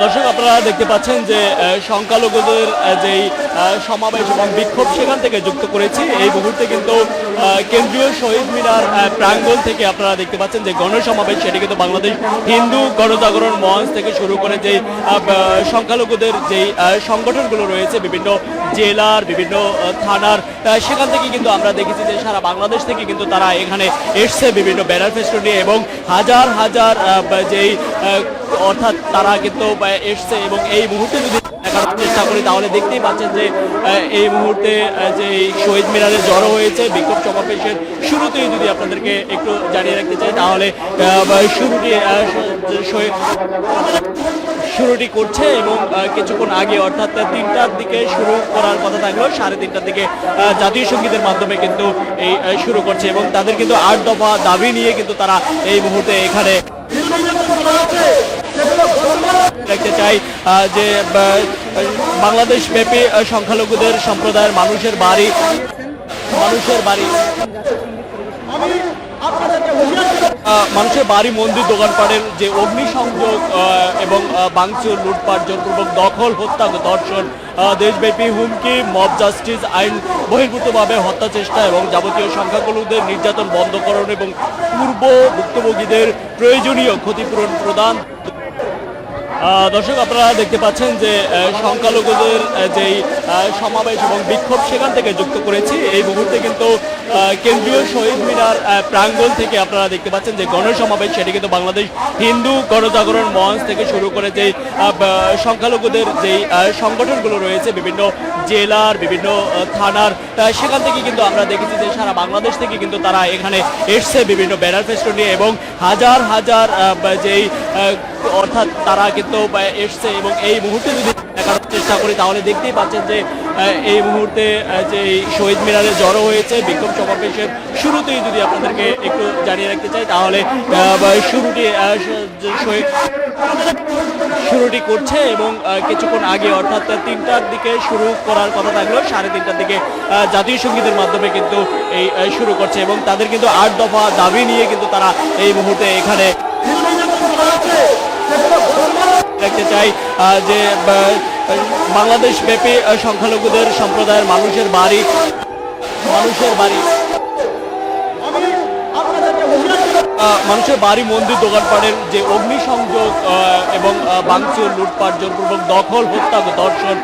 দর্শক আপনারা দেখতে পাচ্ছেন যে সংখ্যালঘুদের যেই সমাবেশ এবং বিক্ষোভ সেখান থেকে যুক্ত করেছি। এই মুহূর্তে কিন্তু কেন্দ্রীয় শহীদ মিনার প্রাঙ্গণ থেকে আপনারা দেখতে পাচ্ছেন যে গণসমাবেশ সেটি কিন্তু বাংলাদেশ হিন্দু গণজাগরণ মঞ্চ থেকে শুরু করে যে আহ, ব- সংখ্যালঘুদের যেই সংগঠনগুলো রয়েছে বিভিন্ন জেলার বিভিন্ন থানার সেখান থেকে কিন্তু আমরা দেখেছি যে সারা বাংলাদেশ থেকে কিন্তু তারা এখানে এসছে বিভিন্ন ব্যানার ফেস্টুন এবং হাজার হাজার যেই অর্থাৎ তারা কিন্তু এসছে এবং এই মুহূর্তে যদি দেখানোর চেষ্টা করি, তাহলে দেখতেই পাচ্ছেন যে এই মুহূর্তে যে শহীদ মিনারে জড়ো হয়েছে বিক্ষোভ সমাবেশের শুরুতেই যদি আপনাদেরকে একটু জানিয়ে রাখতে চাই, তাহলে শুরুটি শুরুটি করছে এবং কিছুক্ষণ আগে অর্থাৎ তিনটার দিকে শুরু করার কথা থাকলেও সাড়ে তিনটার দিকে জাতীয় সঙ্গীতের মাধ্যমে কিন্তু এই শুরু করছে এবং তাদের কিন্তু আট দফা দাবি নিয়ে কিন্তু তারা এই মুহূর্তে এখানে দেখতে চাই যে বাংলাদেশ ব্যাপী সংখ্যালঘুদের সম্প্রদায়ের মানুষের বাড়ি মানুষের বাড়ি। মানুষের বাড়ি, মন্দির, দোকানপাটের যে অগ্নিসংযোগ এবং ভাঙচুর, লুটপাট, জোরপূর্বক দখল, হত্যা, ধর্ষণ দেশব্যাপী হুমকি, মব জাস্টিস আইন বহির্ভূতভাবে হত্যা চেষ্টা এবং যাবতীয় সংখ্যাগুলোদের নির্যাতন, বন্ধকরণ এবং পূর্ব ভুক্তভোগীদের প্রয়োজনীয় ক্ষতিপূরণ প্রদান দর্শক আপনারা দেখতে পাচ্ছেন যে সংখ্যালঘুদের যেই সমাবেশ এবং বিক্ষোভ সেখান থেকে যুক্ত করেছি। এই মুহূর্তে কিন্তু কেন্দ্রীয় শহীদ মিনার প্রাঙ্গণ থেকে আপনারা দেখতে পাচ্ছেন যে গণসমাবেশ সেটি কিন্তু বাংলাদেশ হিন্দু গণজাগরণ মঞ্চ থেকে শুরু করে যে আহ, বা- সংখ্যালঘুদের যেই সংগঠনগুলো রয়েছে বিভিন্ন জেলার বিভিন্ন থানার সেখান থেকে কিন্তু আমরা দেখেছি যে সারা বাংলাদেশ থেকে কিন্তু তারা এখানে এসছে বিভিন্ন ব্যানার ফেস্টুন নিয়ে এবং হাজার হাজার যেই অর্থাৎ তারা কিন্তু এসছে এবং এই মুহূর্তে যদি দেখানোর চেষ্টা করি, তাহলে দেখতেই পাচ্ছেন যে এই মুহূর্তে যে শহীদ মিনারে জড়ো হয়েছে বিক্ষোভ সমাবেশের শুরুতেই যদি আপনাদেরকে একটু জানিয়ে রাখতে চাই, তাহলে শুরুটি শহীদ শুরুটি করছে এবং কিছুক্ষণ আগে অর্থাৎ তিনটার দিকে শুরু করার কথা থাকলেও সাড়ে তিনটার দিকে জাতীয় সঙ্গীতের মাধ্যমে কিন্তু এই শুরু করছে এবং তাদের কিন্তু আট দফা দাবি নিয়ে কিন্তু তারা এই মুহূর্তে এখানে দেখতে চাই যে বাংলাদেশ ব্যাপী সংখ্যালঘুদের সম্প্রদায়ের মানুষের বাড়ি মানুষের বাড়ি। মানুষের বাড়ি, মন্দির, দোকানপাটের যে অগ্নিসংযোগ এবং বাংচুর লুটপাট, জোরপূর্বক দখল, হত্যা, দর্শন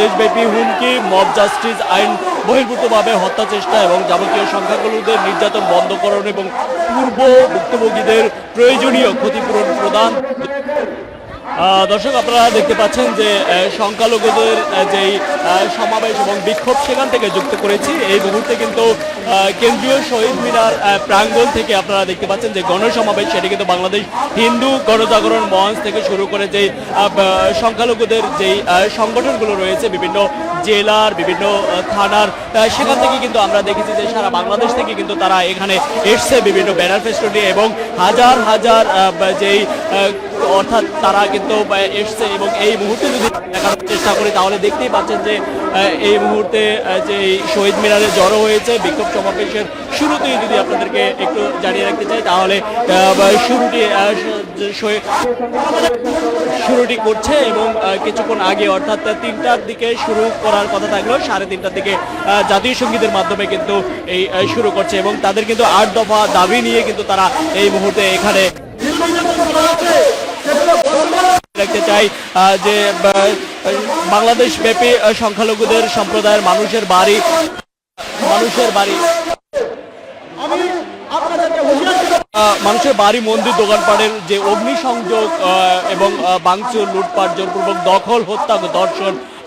দেশব্যাপী হুমকি, মব জাস্টিস আইন বহির্ভূতভাবে হত্যা চেষ্টা এবং যাবতীয় সংখ্যাগুলোদের নির্যাতন বন্ধকরণ এবং পূর্ব ভুক্তভোগীদের প্রয়োজনীয় ক্ষতিপূরণ প্রদান। দর্শক, আপনারা দেখতে পাচ্ছেন যে সংখ্যালঘুদের যেই সমাবেশ এবং বিক্ষোভ সেখান থেকে যুক্ত করেছি। এই মুহূর্তে কিন্তু কেন্দ্রীয় শহীদ মিনার প্রাঙ্গণ থেকে আপনারা দেখতে পাচ্ছেন যে গণসমাবেশ, সেটি কিন্তু বাংলাদেশ হিন্দু গণজাগরণ মঞ্চ থেকে শুরু করে যে সংখ্যালঘুদের যেই সংগঠনগুলো রয়েছে, বিভিন্ন জেলার, বিভিন্ন থানার সেখান থেকে কিন্তু আমরা দেখেছি যে সারা বাংলাদেশ থেকে কিন্তু তারা এখানে এসছে বিভিন্ন ব্যানার ফেস্টুন নিয়ে এবং হাজার হাজার যেই অর্থাৎ তারা কিন্তু এসছে এবং এই মুহূর্তে যদি দেখানোর চেষ্টা করি, তাহলে দেখতেই পাচ্ছেন যে এই মুহূর্তে যে এই শহীদ মিনারে জড়ো হয়েছে বিক্ষোভ সমাবেশের শুরুতেই যদি আপনাদেরকে একটু জানিয়ে রাখতে চাই, তাহলে শুরুটি শুরুটি করছে এবং কিছুক্ষণ আগে অর্থাৎ তিনটার দিকে শুরু করার কথা থাকলেও সাড়ে তিনটার দিকে জাতীয় সঙ্গীতের মাধ্যমে কিন্তু এই শুরু করছে এবং তাদের কিন্তু আট দফা দাবি নিয়ে কিন্তু তারা এই মুহূর্তে এখানে রাখতে চাই যে বাংলাদেশ ব্যাপী সংখ্যালঘুদের সম্প্রদায়ের মানুষের বাড়ি মানুষের বাড়ি। মানুষের বাড়ি মন্দির দোকানপাটের যে অগ্নিসংযোগ এবং ভাঙচুর লুটপাট জোরপূর্বক দখল হত্যা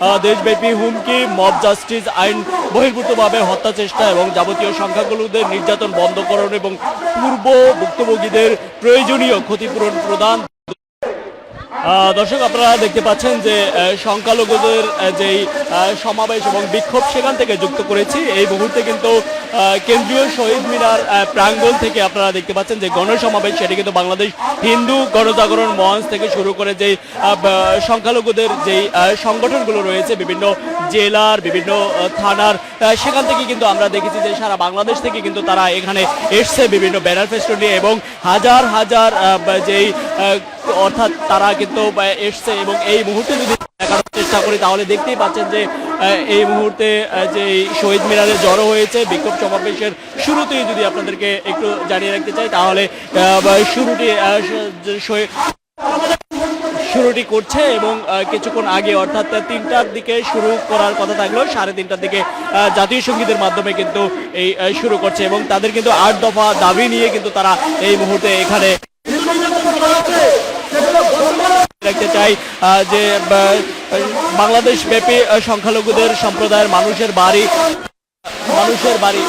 আহ, দেশব্যাপী হুমকি মব জাস্টিস আইন বহির্ভূতভাবে হত্যা চেষ্টা এবং যাবতীয় সংখ্যাগুলোদের নির্যাতন বন্ধকরণ এবং পূর্ব ভুক্তভোগীদের প্রয়োজনীয় ক্ষতিপূরণ প্রদান। দর্শক আপনারা দেখতে পাচ্ছেন যে সংখ্যালঘুদের যেই সমাবেশ এবং বিক্ষোভ সেখান থেকে যুক্ত করেছি। এই মুহূর্তে কিন্তু কেন্দ্রীয় শহীদ মিনার প্রাঙ্গণ থেকে আপনারা দেখতে পাচ্ছেন যে গণসমাবেশ সেটি কিন্তু বাংলাদেশ হিন্দু গণজাগরণ মঞ্চ থেকে শুরু করে যে আহ, বা- সংখ্যালঘুদের যেই সংগঠনগুলো রয়েছে বিভিন্ন জেলার বিভিন্ন থানার সেখান থেকে কিন্তু আমরা দেখেছি যে সারা বাংলাদেশ থেকে কিন্তু তারা এখানে এসছে বিভিন্ন ব্যানার ফেস্টুন নিয়ে এবং হাজার হাজার যেই অর্থাৎ তারা কিন্তু এসছে এবং এই মুহূর্তে যদি দেখানোর চেষ্টা করি, তাহলে দেখতেই পাচ্ছেন যে এই মুহূর্তে যে শহীদ মিনারে জড়ো হয়েছে বিক্ষোভ সমাবেশের শুরুতেই যদি আপনাদেরকে একটু জানিয়ে রাখতে চাই, তাহলে শুরুটি শুরুটি করছে এবং কিছুক্ষণ আগে অর্থাৎ তিনটার দিকে শুরু করার কথা থাকলেও সাড়ে তিনটার দিকে জাতীয় সঙ্গীতের মাধ্যমে কিন্তু এই শুরু করছে এবং তাদের কিন্তু আট দফা দাবি নিয়ে কিন্তু তারা এই মুহূর্তে এখানে যে বাংলাদেশ ব্যাপী সংখ্যালঘুদের সম্প্রদায়ের মানুষের বাড়ি মানুষের বাড়ি।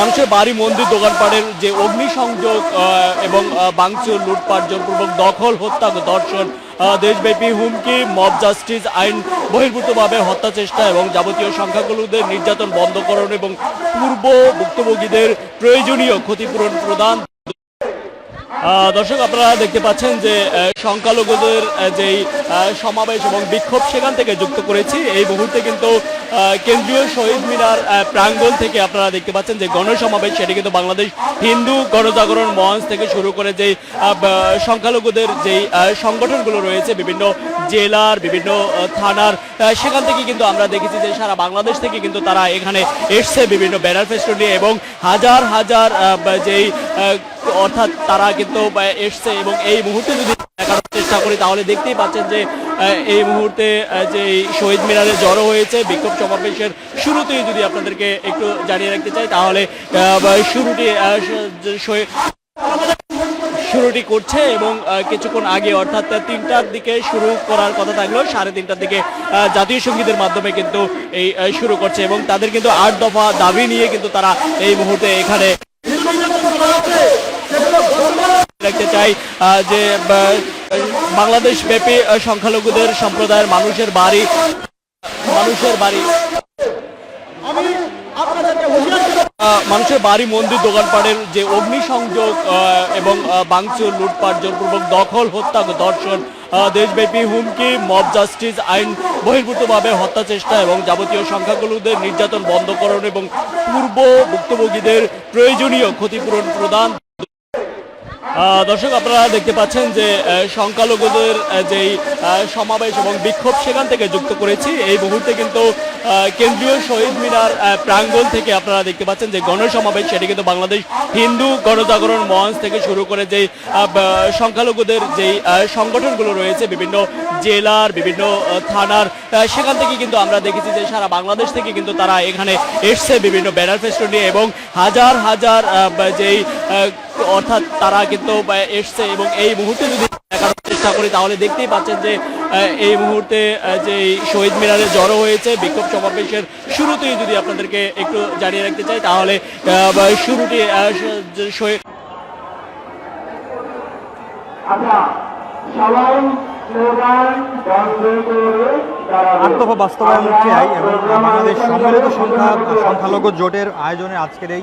মানুষের বাড়ি, মন্দির, দোকানপাটের যে অগ্নিসংযোগ এবং ভাঙচুর, লুটপাট, জোরপূর্বক দখল, হত্যা, দর্শন দেশব্যাপী হুমকি, মব জাস্টিস আইন বহির্ভূতভাবে হত্যা চেষ্টা এবং যাবতীয় সংখ্যাগুলোদের নির্যাতন বন্ধকরণ এবং পূর্ব ভুক্তভোগীদের প্রয়োজনীয় ক্ষতিপূরণ প্রদান। দর্শক, আপনারা দেখতে পাচ্ছেন যে সংখ্যালঘুদের যেই সমাবেশ এবং বিক্ষোভ সেখান থেকে যুক্ত করেছি। এই মুহূর্তে কিন্তু কেন্দ্রীয় শহীদ মিনার প্রাঙ্গণ থেকে আপনারা দেখতে পাচ্ছেন যে গণসমাবেশ, সেটি কিন্তু বাংলাদেশ হিন্দু গণজাগরণ মঞ্চ থেকে শুরু করে যেই সংখ্যালঘুদের যেই সংগঠনগুলো রয়েছে, বিভিন্ন জেলার, বিভিন্ন থানার সেখান থেকে কিন্তু আমরা দেখেছি যে সারা বাংলাদেশ থেকে কিন্তু তারা এখানে এসছে বিভিন্ন ব্যানার ফেস্টুন নিয়ে এবং হাজার হাজার যেই অর্থাৎ তারা কিন্তু এসছে এবং এই মুহূর্তে যদি দেখানোর চেষ্টা করি, তাহলে দেখতেই পাচ্ছেন যে এই মুহূর্তে যে শহীদ মিনারে জড়ো হয়েছে বিক্ষোভ সমাবেশের শুরুতেই যদি আপনাদেরকে একটু জানিয়ে রাখতে চাই, তাহলে শুরুটি শুরুটি করছে এবং কিছুক্ষণ আগে অর্থাৎ তিনটার দিকে শুরু করার কথা থাকলেও সাড়ে তিনটার দিকে জাতীয় সঙ্গীতের মাধ্যমে কিন্তু এই শুরু করছে এবং তাদের কিন্তু আট দফা দাবি নিয়ে কিন্তু তারা এই মুহূর্তে এখানে রাখতে চাই যে বাংলাদেশ ব্যাপী সংখ্যালঘুদের সম্প্রদায়ের মানুষের বাড়ি মানুষের বাড়ি। মানুষের বাড়ি, মন্দির, দোকানপাটের যে অগ্নিসংযোগ এবং বাংচুর লুটপাট, জোরপূর্বক দখল, হত্যা, দর্শন দেশব্যাপী হুমকি, মব জাস্টিস আইন বহির্ভূতভাবে হত্যা চেষ্টা এবং যাবতীয় সংখ্যাগুলোদের নির্যাতন বন্ধকরণ এবং পূর্ব ভুক্তভোগীদের প্রয়োজনীয় ক্ষতিপূরণ প্রদান। দর্শক, আপনারা দেখতে পাচ্ছেন যে সংখ্যালঘুদের যেই সমাবেশ এবং বিক্ষোভ সেখান থেকে যুক্ত করেছি। এই মুহূর্তে কিন্তু কেন্দ্রীয় শহীদ মিনার প্রাঙ্গণ থেকে আপনারা দেখতে পাচ্ছেন যে গণসমাবেশ, সেটি কিন্তু বাংলাদেশ হিন্দু গণজাগরণ মঞ্চ থেকে শুরু করে যেই সংখ্যালঘুদের যেই সংগঠনগুলো রয়েছে, বিভিন্ন জেলার, বিভিন্ন থানার সেখান থেকে কিন্তু আমরা দেখেছি যে সারা বাংলাদেশ থেকে কিন্তু তারা এখানে এসছে বিভিন্ন ব্যানার ফেস্টুন নিয়ে এবং হাজার হাজার যেই অর্থাৎ তারা কিন্তু এসছে এবং এই মুহূর্তে যদি দেখানোর চেষ্টা করি তাহলে দেখতেই পাচ্ছেন যে এই মুহূর্তে যে শহীদ মিনারে জড়ো হয়েছে বিক্ষোভ সমাবেশের শুরুতেই যদি আপনাদেরকে একটু জানিয়ে রাখতে চাই তাহলে শুরুটি শহীদ আচ্ছা সবাই দফা বাস্তবায়ন চাই এবং বাংলাদেশ সম্মিলিত সংখ্যা সংখ্যালঘু জোটের আয়োজনে আজকের এই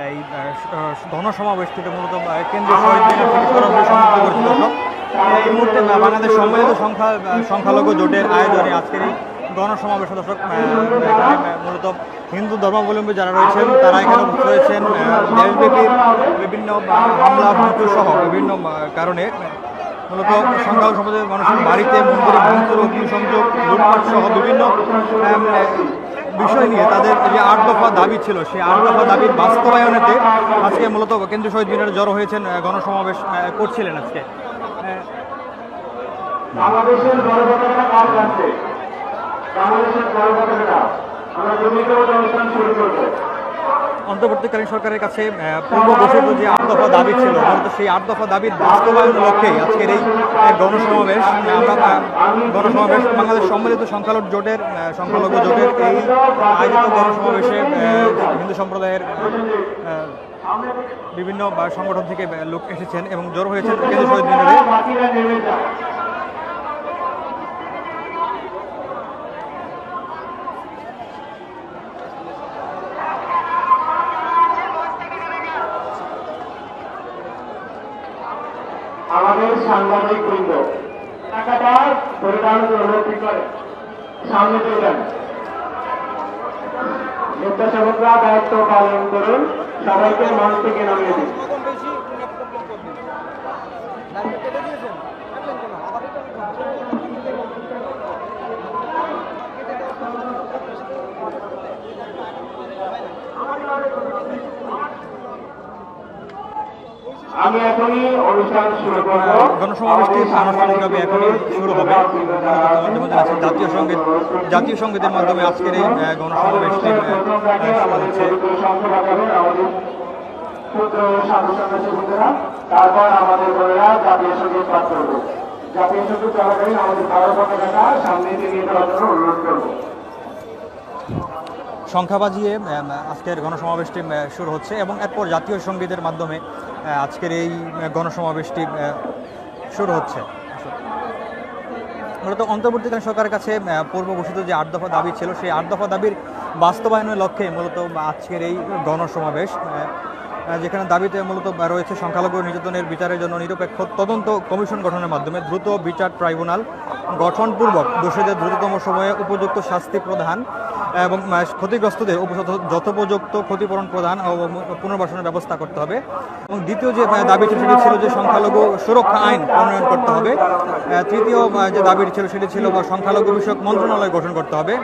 এই আহ, থেকে মূলত কেন্দ্রীয় এই মুহূর্তে বাংলাদেশ সম্মিলিত সংখ্যা সংখ্যালঘু জোটের আয়োজনে আজকের এই গণসমাবেশ দর্শক মূলত হিন্দু ধর্মাবলম্বী যারা রয়েছেন তারা এখানে উপস্থিত রয়েছেন দেশব্যাপী বিভিন্ন হামলা ভাঙচুর সহ বিভিন্ন কারণে মূলত সংখ্যালঘু সমাজের মানুষের বাড়িতে মন্দিরে ভাঙচুর অগ্নিসংযোগ লুটপাট সহ বিভিন্ন বিষয় নিয়ে তাদের যে আট দফা দাবি ছিল, সেই আট দফা দাবির বাস্তবায়নেতে আজকে মূলত কেন্দ্রীয় শহীদ মিনারে জড়ো হয়েছেন গণসমাবেশ করছিলেন আজকে। আমরা জমিতে অনুষ্ঠান শুরু করব। অন্তর্বর্তীকালীন সরকারের কাছে পূর্ব ঘোষিত যে আট দফা দাবি ছিল মূলত সেই আট দফা দাবির বাস্তবায়ন লক্ষ্যেই আজকের এই গণসমাবেশ গণসমাবেশ বাংলাদেশ সম্মিলিত সংখ্যালঘু জোটের সংখ্যালঘু জোটের এই আয়োজিত গণসমাবেশে হিন্দু সম্প্রদায়ের বিভিন্ন সংগঠন থেকে লোক এসেছেন এবং জড়ো হয়েছেন কেন্দ্রীয় শহীদ সাংবাদিক বৃন্দ টাকাটা ধরে টানোর জন্য অনুরোধ করে। সামনে চলবেন নেতা দায়িত্ব পালন করুন। সবাইকে মঞ্চ থেকে নামিয়ে দিন। Thank you. আমি এখনই অনুষ্ঠান শুরু করব। গণসমাবেশটি আনুষ্ঠানিকভাবে এখনই শুরু হবে। মাধ্যমে জাতীয় সংগীত জাতীয় সঙ্গীতের মাধ্যমে আজকের এই গণসমাবেশটি শুরু হচ্ছে। তারপর আমাদের বোনেরা জাতীয় সংগীত পাঠ করবে। জাতীয় সংগীত চলাকালীন আমাদের ভারত পতাকাটা সামনে জন্য অনুরোধ করব। সংখ্যা বাজিয়ে আজকের গণসমাবেশটি শুরু হচ্ছে এবং এরপর জাতীয় সঙ্গীতের মাধ্যমে আজকের এই গণসমাবেশটি শুরু হচ্ছে। মূলত অন্তর্বর্তীকালীন সরকারের কাছে আহ, পূর্ব ঘোষিত যে আট দফা দাবি ছিল সেই আট দফা দাবির বাস্তবায়নের লক্ষ্যে মূলত আজকের এই গণসমাবেশ যেখানে দাবিতে মূলত রয়েছে সংখ্যালঘু নির্যাতনের বিচারের জন্য নিরপেক্ষ তদন্ত কমিশন গঠনের মাধ্যমে দ্রুত বিচার ট্রাইব্যুনাল গঠনপূর্বক দোষীদের দ্রুততম সময়ে উপযুক্ত শাস্তি প্রদান এবং ক্ষতিগ্রস্তদের যথোপযুক্ত ক্ষতিপূরণ প্রদান ও পুনর্বাসনের ব্যবস্থা করতে হবে। এবং দ্বিতীয় যে দাবিটি সেটি ছিল যে সংখ্যালঘু সুরক্ষা আইন প্রণয়ন করতে হবে। তৃতীয় যে দাবিটি ছিল সেটি ছিল সংখ্যালঘু বিষয়ক মন্ত্রণালয় গঠন করতে হবে।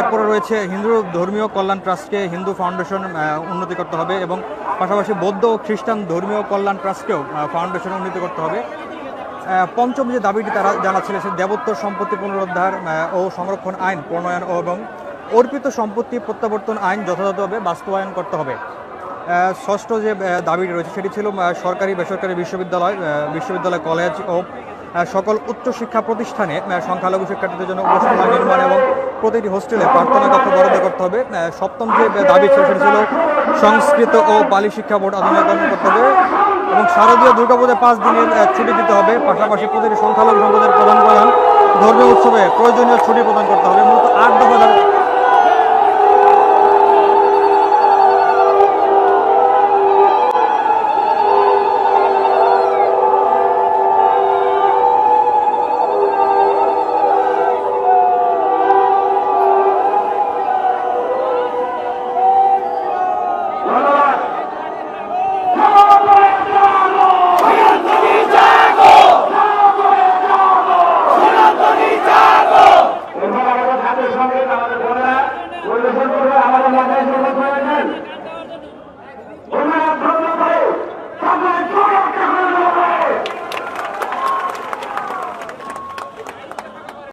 এরপরে রয়েছে হিন্দু ধর্মীয় কল্যাণ ট্রাস্টকে হিন্দু ফাউন্ডেশন উন্নতি করতে হবে এবং পাশাপাশি বৌদ্ধ ও খ্রিস্টান ধর্মীয় কল্যাণ ট্রাস্টকেও ফাউন্ডেশন উন্নতি করতে হবে। পঞ্চম যে দাবিটি তারা জানাচ্ছিল, সে দেবোত্তর সম্পত্তি পুনরুদ্ধার ও সংরক্ষণ আইন, প্রণয়ন এবং অর্পিত সম্পত্তি প্রত্যাবর্তন আইন যথাযথভাবে বাস্তবায়ন করতে হবে। ষষ্ঠ যে দাবিটি রয়েছে, সেটি ছিল সরকারি বেসরকারি বিশ্ববিদ্যালয় বিশ্ববিদ্যালয়, কলেজ ও সকল উচ্চশিক্ষা প্রতিষ্ঠানে সংখ্যালঘু শিক্ষার্থীদের জন্য উপসংহার নির্মাণ এবং প্রতিটি হোস্টেলে প্রার্থনা কক্ষ বরাদ্দ করতে হবে। সপ্তম যে দাবি ছিল, সেটি ছিল সংস্কৃত ও পালি শিক্ষা বোর্ড আধুনিকরণ করতে হবে। এবং শারদীয় দুর্গাপূজায় পাঁচ দিনের ছুটি দিতে হবে। পাশাপাশি প্রতিটি সংখ্যালঘু সম্প্রদায়ের প্রধান প্রধান ধর্মীয় উৎসবে প্রয়োজনীয় ছুটি প্রদান করতে হবে। মূলত আট দফা